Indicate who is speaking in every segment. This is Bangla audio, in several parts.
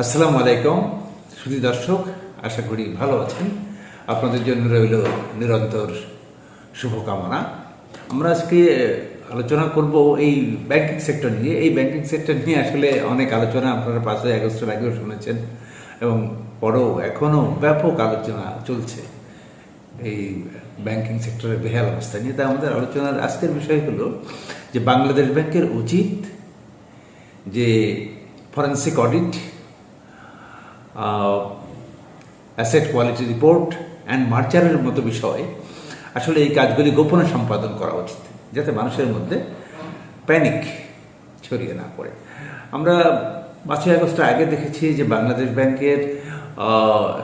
Speaker 1: আসসালামু আলাইকুম। সুধী দর্শক, আশা করি ভালো আছেন। আপনাদের জন্য রইল নিরন্তর শুভকামনা। আমরা আজকে আলোচনা করব এই ব্যাংকিং সেক্টর নিয়ে। এই ব্যাংকিং সেক্টর নিয়ে আসলে অনেক আলোচনা আপনারা পাঁচই আগস্টের আগেও শুনেছেন এবং পরেও এখনও ব্যাপক আলোচনা চলছে এই ব্যাংকিং সেক্টরের বেহাল অবস্থা নিয়ে। তাই আমাদের আলোচনার আজকের বিষয় হলো যে বাংলাদেশ ব্যাংকের উচিত যে forensic audit asset quality report and মার্চারের মতো বিষয়ে, আসলে এই কাজগুলি গোপনে সম্পাদন করা উচিত, যাতে মানুষের মধ্যে প্যানিক ছড়িয়ে না পড়ে। আমরা পাঁচই আগস্টের আগে দেখেছি যে বাংলাদেশ ব্যাংকের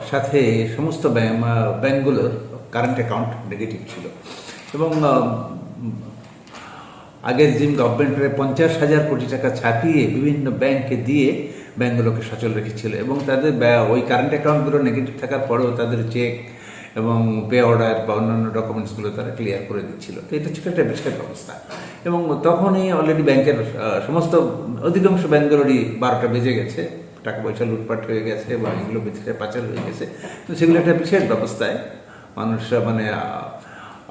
Speaker 1: সাথে সমস্ত ব্যাংক, ব্যাংকগুলোর কারেন্ট অ্যাকাউন্ট নেগেটিভ ছিল। এবং আগের জিম গভর্নমেন্টের পঞ্চাশ হাজার কোটি টাকা ছাপিয়ে বিভিন্ন ব্যাংকে দিয়ে ব্যাংকগুলোকে সচল রেখেছিল এবং তাদের ওই কারেন্ট অ্যাকাউন্টগুলো নেগেটিভ থাকার পরেও তাদের চেক এবং পে অর্ডার বা অন্যান্য ডকুমেন্টসগুলো তারা ক্লিয়ার করে দিচ্ছিল। তো এটা ছিল একটা বিশেষ ব্যবস্থা এবং তখনই অলরেডি ব্যাংকের সমস্ত অধিকাংশ ব্যাংকগুলোরই বারোটা বেজে গেছে। টাকা পয়সা লুটপাট হয়ে গেছে বা এগুলো বিদেশে পাচার হয়ে গেছে। তো সেগুলো একটা বিশেষ ব্যবস্থায় মানুষরা মানে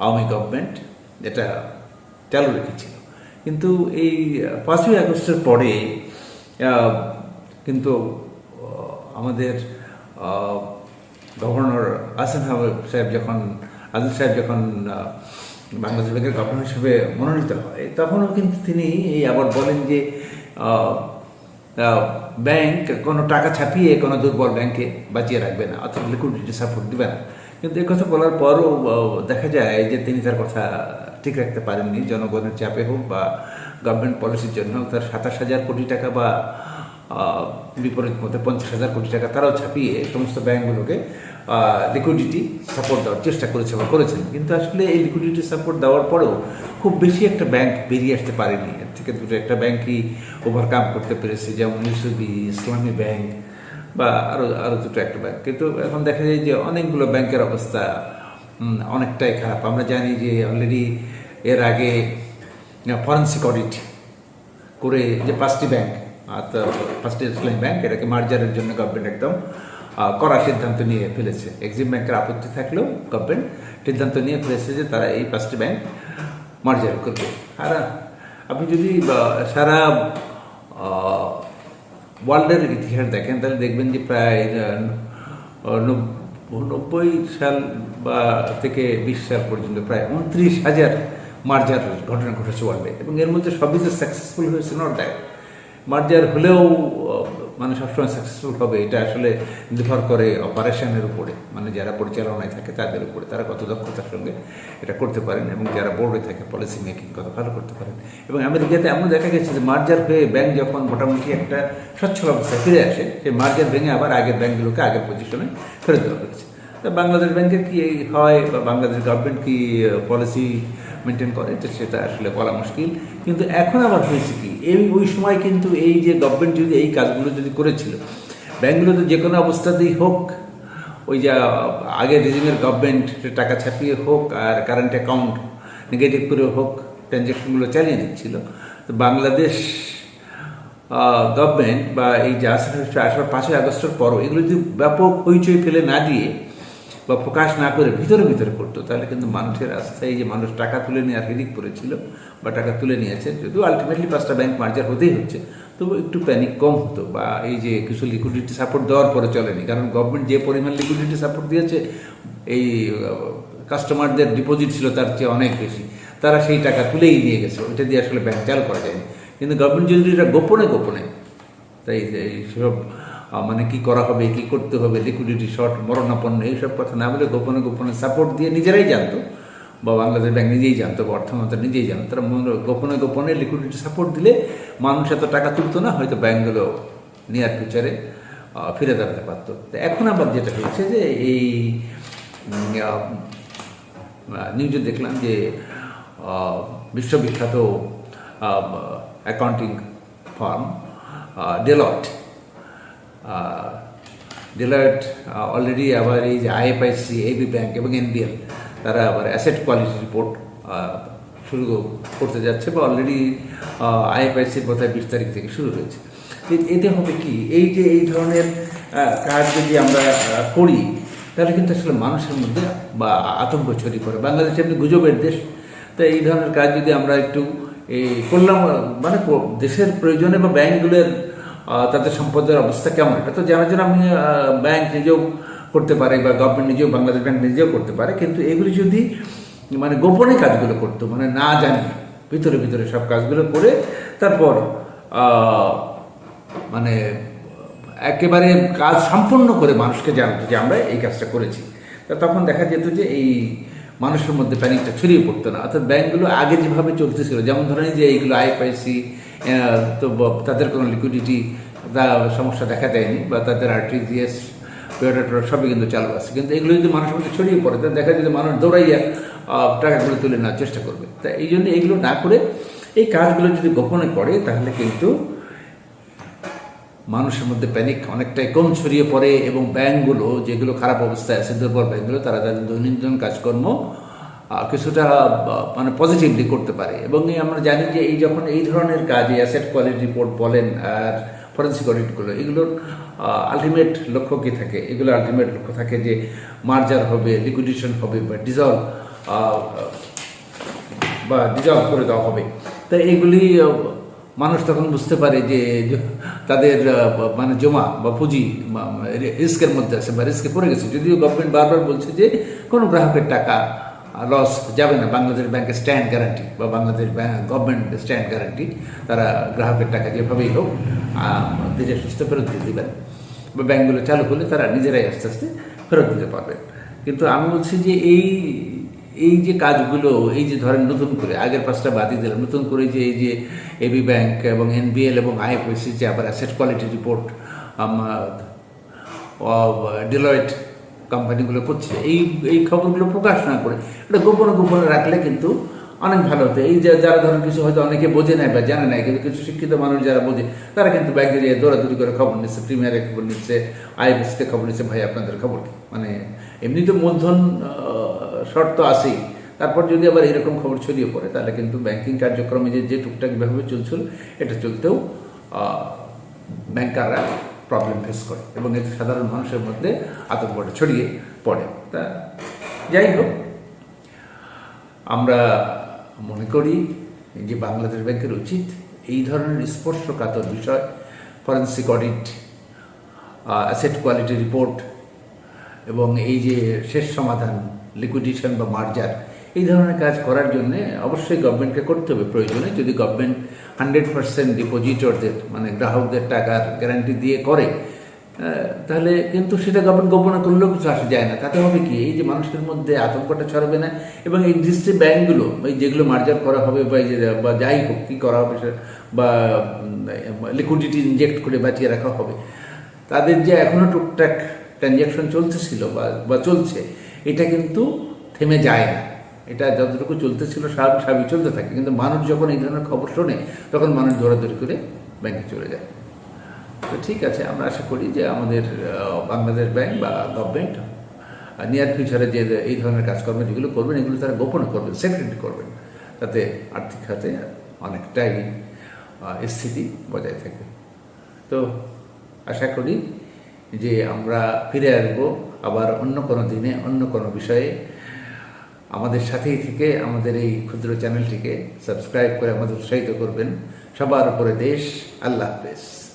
Speaker 1: আওয়ামী গভর্নমেন্ট এটা চালু রেখেছিল। কিন্তু এই পাঁচই আগস্টের পরে কিন্তু আমাদের গভর্নর আসেন সাহেব যখন, আদিল সাহেব যখন বাংলাদেশ ব্যাংকের গভর্নর হিসেবে মনোনীত হয়, তখনও কিন্তু তিনি এই আবার বলেন যে ব্যাংক কোনো টাকা ছাপিয়ে কোনো দুর্বল ব্যাংকে বাঁচিয়ে রাখবে না, অর্থাৎ লিকুইডিটি সাপোর্ট দিবে না। কিন্তু এ কথা বলার পরও দেখা যায় যে তিনি তার কথা ঠিক রাখতে পারেননি, জনগণের চাপে হোক বা গভর্নমেন্ট পলিসির জন্য তার সাতাশ হাজার কোটি টাকা বা বিপরীত মতে পঞ্চাশ হাজার কোটি টাকা তারাও ছাপিয়ে সমস্ত ব্যাংকগুলোকে লিকুইডিটি সাপোর্ট দেওয়ার চেষ্টা করেছে বা করেছেন। কিন্তু আসলে এই লিকুইডিটি সাপোর্ট দেওয়ার পরেও খুব বেশি একটা ব্যাংক বেরিয়ে আসতে পারেনি। এর থেকে দুটো একটা ব্যাংকই ওভারকাম করতে পেরেছে, যেমন ইউসুবি ইসলামী ব্যাংক বা আরও আরও দুটো একটা ব্যাংক কিন্তু এখন দেখা যায় যে অনেকগুলো ব্যাংকের অবস্থা অনেকটাই খারাপ। আমরা জানি যে অলরেডি এর আগে ফরেন্সিক অডিট করে যে পাঁচটি ব্যাংক পাঁচটি ইসলামী ব্যাংক এটাকে মার্জারের জন্য গভর্নমেন্ট একদম কড়া সিদ্ধান্ত নিয়ে ফেলেছে। এক্সিম ব্যাংকের আপত্তি থাকলেও গভর্নমেন্ট সিদ্ধান্ত নিয়ে ফেলেছে যে তারা এই পাঁচটি ব্যাংক মার্জার করবে। আর আপনি যদি সারা ওয়ার্ল্ডের ইতিহাস দেখেন, তাহলে দেখবেন যে প্রায় নব্বই সাল বা থেকে বিশ সাল পর্যন্ত প্রায় উনত্রিশ হাজার মার্জার ঘটনা ঘটেছে ওয়ার্ল্ডে এবং এর মধ্যে সবই যে সাকসেসফুল হয়েছে নট দ্যাট মার্জার হলেও মানে সবসময় সাকসেসফুল হবে, এটা আসলে নির্ভর করে অপারেশনের উপরে। মানে যারা পরিচালনায় থাকে, তাদের উপরে। তারা কত দক্ষতার সঙ্গে এটা করতে পারেন এবং যারা বোর্ডে থাকে পলিসি মেকিং কত ভালো করতে পারেন। এবং আমেরিকাতে এমন দেখা গেছে যে, মার্জার হয়ে ব্যাংক যখন মোটামুটি একটা স্বচ্ছল অবস্থায় ফিরে আসে, সেই মার্জার ভেঙে আবার আগের ব্যাংকগুলোকে আগের পজিশনে ফেরত দেওয়া হয়েছে। তা বাংলাদেশ ব্যাংকের কি হয় বা বাংলাদেশ গভর্নমেন্ট কি পলিসি মেনটেন করে, তো সেটা আসলে বলা মুশকিল। কিন্তু এখন আবার হয়েছে কি, এই ওই সময় কিন্তু এই যে গভর্নমেন্ট যদি এই কাজগুলো যদি করেছিল ব্যাংকগুলো তো যে কোনো অবস্থাতেই হোক, ওই যে আগের রিজিমের গভর্নমেন্ট টাকা ছাপিয়ে হোক আর কারেন্ট অ্যাকাউন্ট নেগেটিভ করে হোক ট্রানজ্যাকশনগুলো চালিয়ে দিচ্ছিল, তো বাংলাদেশ গভর্নমেন্ট বা এই যে আসার আসার পাঁচই আগস্টের পরও এগুলো যদি ব্যাপক হইচই ফেলে না দিয়ে বা প্রকাশ না করে ভিতরে ভিতরে করতো তাহলে কিন্তু মানুষের আস্থায় যে মানুষ টাকা তুলে নেওয়ার হিদিক পড়েছিল বা টাকা তুলে নিয়েছে যদিও আলটিমেটলি পাঁচটা ব্যাংক মার্জার হতেই হচ্ছে তবু একটু প্যানিক কম হতো বা এই যে কিছু লিকুইডিটি সাপোর্ট দেওয়ার পরে চলেনি কারণ গভর্নমেন্ট যে পরিমাণ লিকুইডিটি সাপোর্ট দিয়েছে এই কাস্টমারদের ডিপোজিট ছিল তার চেয়ে অনেক বেশি তারা সেই টাকা তুলেই নিয়ে গেছে ওইটা দিয়ে আসলে ব্যাংক চালু করা যায়নি কিন্তু গভর্নমেন্ট যদি এটা গোপনে গোপনে তাই এই সব আহ, মানে কি করা হবে, কি করতে হবে লিকুইডিটি শর্ট মরণাপন্ন, এইসব কথা না বলে গোপনে গোপনে সাপোর্ট দিয়ে নিজেরাই জানতো। বা বাংলাদেশ ব্যাংক নিজেই জানতো বা অর্থমন্ত্রী নিজেই জানতো। তারা গোপনে গোপনে লিকুইডিটি সাপোর্ট দিলে মানুষ এত টাকা তুলতো না, হয়তো ব্যাংকগুলো নিয়ার ফিউচারে ফিরে দাঁড়াতে পারতো। এখন আবার যেটা হচ্ছে যে এই নিউজে দেখলাম যে বিশ্ববিখ্যাত accounting firm Deloitte Deloitte already আবার এই যে আইএফআইসি এবি ব্যাংক এবং এনবিএল তারা আবার অ্যাসেট কোয়ালিটি রিপোর্ট শুরু করতে যাচ্ছে বা অলরেডি আইএফআইসির বোধহয় বিশ তারিখ থেকে শুরু হয়েছে। এতে হবে কি? এই যে, এই ধরনের কাজ যদি আমরা করি, তাহলে কিন্তু আসলে মানুষের মধ্যে বা আতঙ্ক ছড়িয়ে পড়ে। বাংলাদেশ এমনি গুজবের দেশ, তো এই ধরনের কাজ যদি আমরা একটু, এই করলাম মানে দেশের প্রয়োজনে বা ব্যাংকগুলোর তাদের সম্পদের অবস্থা কেমন? এটা তো জানার জন্য আপনি ব্যাংক নিজেও করতে পারে বা গভর্নমেন্ট নিজেও বাংলাদেশ ব্যাংক নিজেও করতে পারে। কিন্তু এগুলি যদি মানে গোপনে কাজগুলো করতো মানে না জানি ভিতরে ভিতরে সব কাজগুলো করে তারপর মানে একেবারে কাজ সম্পূর্ণ করে মানুষকে জানতো যে আমরা এই কাজটা করেছি। তা তখন দেখা যেত যে এই মানুষের মধ্যে প্যানিকটা ছড়িয়ে পড়তো না। অর্থাৎ ব্যাংকগুলো আগে যেভাবে চলতেছিল, যেমন ধরেন যে এইগুলো আইএফআইসি তো তাদের কোনো লিকুইডিটি সমস্যা দেখা দেয়নি, বা তাদের আরটিজিএস পেয়ারা সবই কিন্তু চালু আছে। কিন্তু এগুলো যদি মানুষের মধ্যে ছড়িয়ে পড়ে, তাহলে দেখা যায় মানুষ দৌড়াইয়া টাকাগুলো তুলে নেওয়ার চেষ্টা করবে। তা এই জন্য এগুলো না করে, এই কাজগুলো যদি গোপনে করে, তাহলে কিন্তু মানুষের মধ্যে প্যানিক অনেকটাই কম ছড়িয়ে পড়ে এবং ব্যাংকগুলো যেগুলো খারাপ অবস্থায় আছে দুর্বল ব্যাংকগুলো তারা তাদের দৈনন্দিন কাজকর্ম কিছুটা মানে পজিটিভলি করতে পারে। এবং আমরা জানি যে এই যখন এই ধরনের কাজ অ্যাসেট কোয়ালিটি রিপোর্ট বলেন আর ফরেন্সিক অডিটগুলো এগুলোর আলটিমেট লক্ষ্য কী থাকে? এগুলো আলটিমেট লক্ষ্য থাকে যে মার্জার হবে লিকুইডেশন হবে বা ডিজলভ বা ডিজলভ করে দেওয়া হবে। তা এইগুলি আহ, মানুষ তখন বুঝতে পারে যে তাদের মানে জমা বা পুঁজি রিস্কের মধ্যে আছে বা রিস্কে পড়ে গেছে। যদিও গভর্নমেন্ট বারবার বলছে যে কোনো গ্রাহকের টাকা লস যাবে না। বাংলাদেশ ব্যাংকের স্ট্যান্ড গ্যারান্টি বা বাংলাদেশ গভর্নমেন্ট স্ট্যান্ড গ্যারান্টি তারা গ্রাহকের টাকা যেভাবেই হোক দেশে সুস্থ ফেরত দিয়ে দেবেন বা ব্যাংকগুলো চালু করলে তারা নিজেরাই আস্তে আস্তে ফেরত দিতে পারবেন কিন্তু আমি বলছি যে এই এই যে কাজগুলো, এই যে ধরেন নতুন করে, আগের পাঁচটা বাদই দিলাম, নতুন করে যে, এই যে এবি ব্যাংক এবং এনবিএল এবং আইএফএসি যে আবার অ্যাসেট কোয়ালিটি রিপোর্ট ডিলয়েট কোম্পানিগুলো করছে, এই এই খবরগুলো প্রকাশ না করে, এটা গোপনে গোপনে রাখলে কিন্তু অনেক ভালো হতো। এই যে যারা ধরেন কিছু হয়তো অনেকে বোঝে নাই বা জানে নাই, কিন্তু কিছু শিক্ষিত মানুষ যারা বোঝে, তারা কিন্তু ব্যাংকে গিয়ে দৌড়াদৌড়ি করে খবর নিচ্ছে প্রিমিয়ারে খবর নিচ্ছে আইএফএসিতে খবর নিচ্ছে, ভাই আপনাদের খবর মানে এমনি তো মূলধন শর্ত আছেই। তারপর যদি আবার এরকম খবর ছড়িয়ে পড়ে, তাহলে কিন্তু ব্যাংকিং কার্যক্রমে যে যে টুকটাক ভাবে চলছিল, এটা চলতেও ব্যাংকাররা প্রবলেম ফেস করে এবং এতে সাধারণ মানুষের মধ্যে আতঙ্কটা ছড়িয়ে পড়ে। তা যাই হোক, আমরা মনে করি যে বাংলাদেশ ব্যাংকের উচিত এই ধরনের স্পর্শকাতর বিষয় forensic audit asset quality report এবং এই যে শেষ সমাধান লিকুইডেশন বা মার্জার এই ধরনের কাজ করার জন্য অবশ্যই গভর্নমেন্টকে করতে হবে। প্রয়োজনে যদি গভর্নমেন্ট হান্ড্রেড পার্সেন্ট ডিপোজিটরদের মানে গ্রাহকদের টাকার গ্যারান্টি দিয়ে করে তাহলে কিন্তু সেটা গভর্নমেন্ট গোপনে করলেও কিছু আসা যায় না। তাতে হবে কি? এই যে মানুষের মধ্যে আতঙ্কটা ছড়াবে না এবং এই দৃষ্টি ব্যাংকগুলো, এই যেগুলো মার্জার করা হবে বা যে, বা যাই হোক, কী করা হবে বা লিকুইডিটি ইনজেক্ট করে বাঁচিয়ে রাখা হবে। তাদের যে এখনও টুকটাক ট্রানজ্যাকশন চলতেছিল বা বা চলছে এটা কিন্তু থেমে যায় না। এটা যতটুকু চলতে ছিল সব, সবই চলতে থাকে। কিন্তু মানুষ যখন এই ধরনের খবর শোনে, তখন মানুষ দৌড়াদৌড়ি করে ব্যাংকে চলে যায়। তো ঠিক আছে, আমরা আশা করি যে আমাদের বাংলাদেশ ব্যাংক বা গভর্নমেন্ট নিয়ার ফিউচারে যে এই ধরনের কাজকর্ম যেগুলো করবেন, এগুলো তারা গোপনে করবেন সেক্রেটারি করবেন। তাতে আর্থিক খাতে অনেকটাই স্থিতি বজায় থাকবে। তো আশা করি যে আমরা ফিরে আসব আবার অন্য কোনো দিনে, অন্য কোনো বিষয়ে। আমাদের সাথেই থেকে, আমাদের এই ক্ষুদ্র চ্যানেলটিকে সাবস্ক্রাইব করে আমাদের উৎসাহিত করবেন। সবার উপরে দেশ, আল্লাহ হাফেজ।